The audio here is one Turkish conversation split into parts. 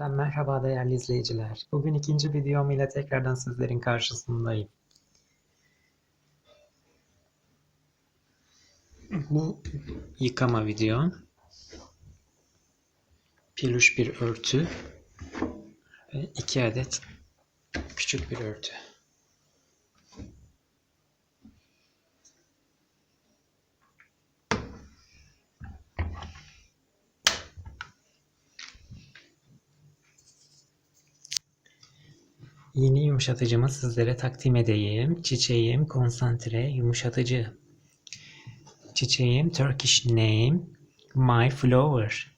Tekrardan merhaba değerli izleyiciler. Bugün ikinci videom ile tekrardan sizlerin karşısındayım. Bu yıkama videom. Peluş bir örtü ve iki adet küçük bir örtü. Yeni yumuşatıcımı sizlere takdim edeyim. Çiçeğim konsantre yumuşatıcı. Çiçeğim Turkish name My Flower.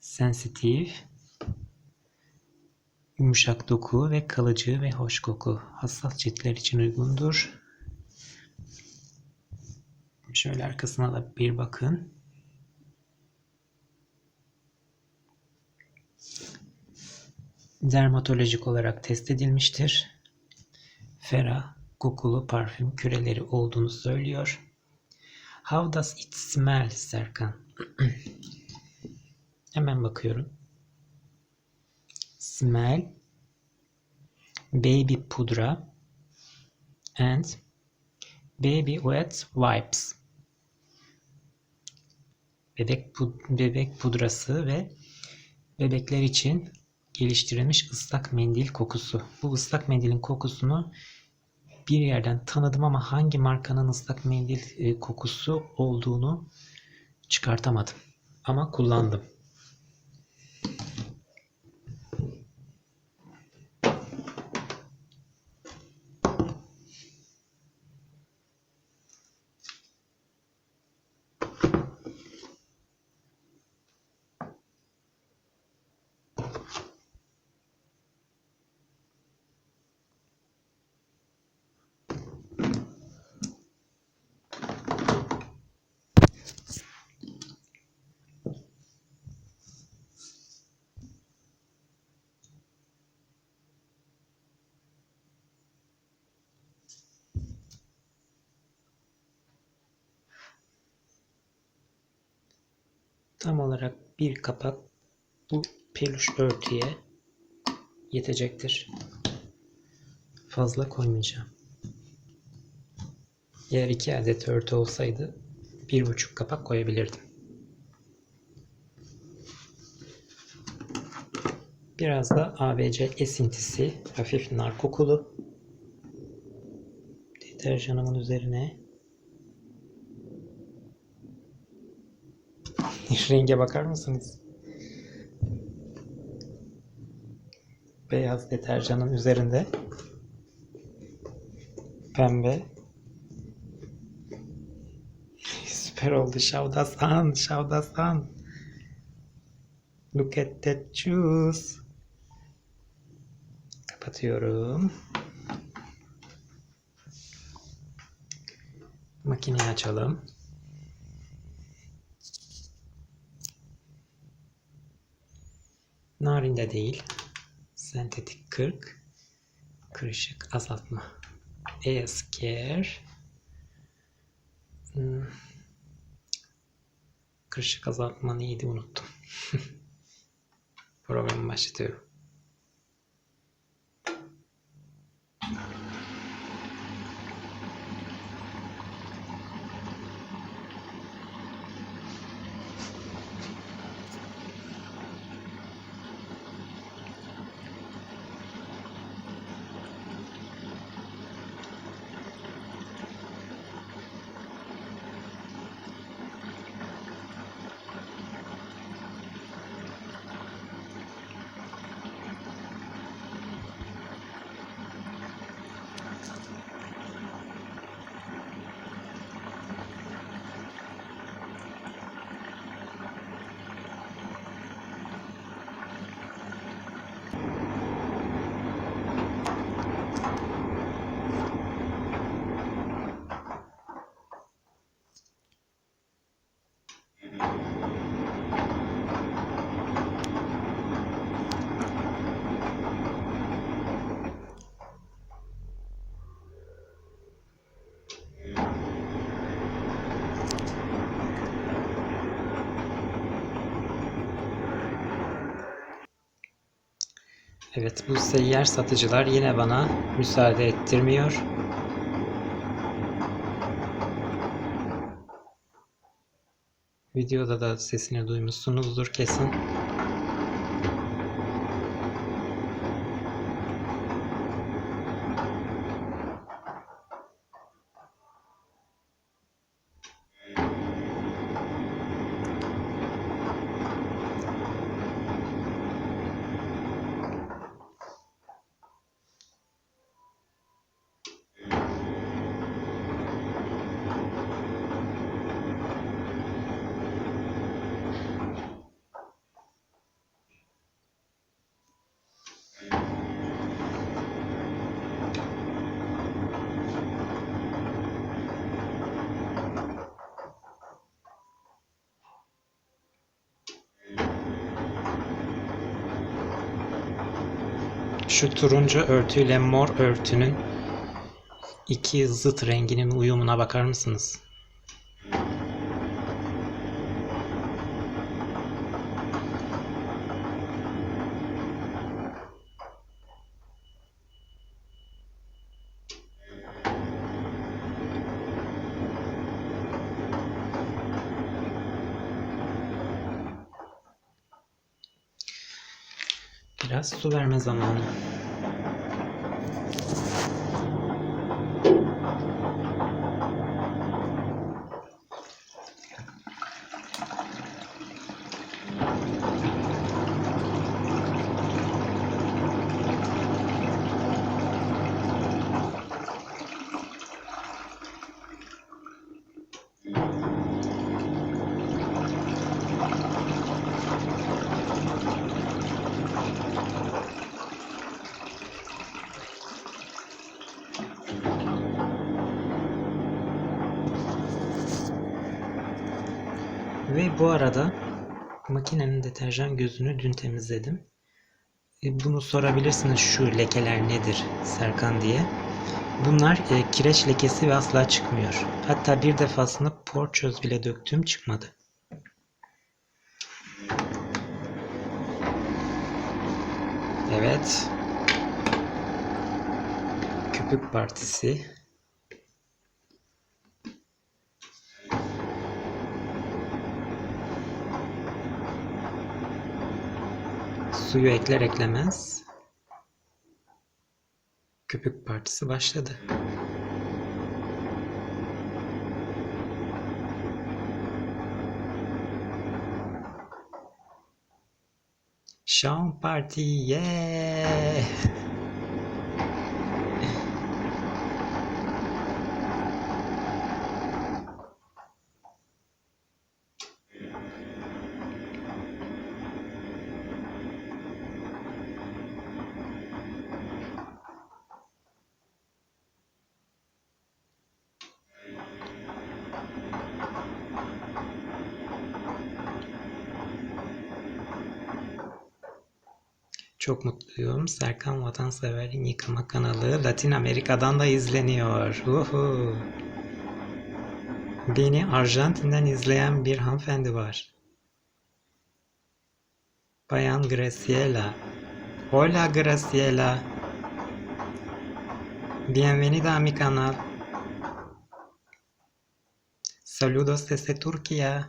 Sensitive yumuşak doku ve kalıcı ve hoş koku. Hassas ciltler için uygundur. Şöyle arkasına da bir bakın. Dermatolojik olarak test edilmiştir. Ferah, kokulu parfüm küreleri olduğunu söylüyor. How does it smell Serkan? Hemen bakıyorum. Smell baby pudra and baby wet wipes. Bebek pud bebek pudrası ve bebekler için geliştirilmiş ıslak mendil kokusu. Bu ıslak mendilin kokusunu bir yerden tanıdım ama hangi markanın ıslak mendil e, kokusu olduğunu çıkartamadım. Ama kullandım. Tam olarak bir kapak bu peluş örtüye yetecektir. Fazla koymayacağım. Eğer iki adet örtü olsaydı bir buçuk kapak koyabilirdim. Biraz da ABC esintisi hafif nar kokulu deterjanımın üzerine Renge bakar mısınız? Beyaz deterjanın üzerinde. Pembe. Süper oldu Şavdasan Şavdasan Look at that juice. Kapatıyorum. Makineyi açalım Narinde değil. Sentetik 40. Kırışık azaltma. Esker. Hmm. Kırışık azaltma neydi unuttum. Programı başlatıyorum. Evet bu seyyar satıcılar yine bana müsaade ettirmiyor. Videoda da sesini duymuşsunuzdur kesin. Şu turuncu örtüyle mor örtünün iki zıt renginin uyumuna bakar mısınız? Biraz su verme zamanı. Ve bu arada makinenin deterjan gözünü dün temizledim. E, Bunu sorabilirsiniz şu lekeler nedir Serkan diye. Bunlar e, kireç lekesi ve asla çıkmıyor. Hatta bir defasında porçöz bile döktüm çıkmadı. Evet. Köpük partisi. Suyu ekler eklemez köpük partisi başladı. Şam parti yeah! Çok mutluyum. Serkan Vatansever'in Yıkama kanalı Latin Amerika'dan da izleniyor. Uhu. Beni Arjantin'den izleyen bir hanımefendi var. Bayan Graciela. Hola Graciela. Bienvenida a mi canal. Saludos desde Turquía.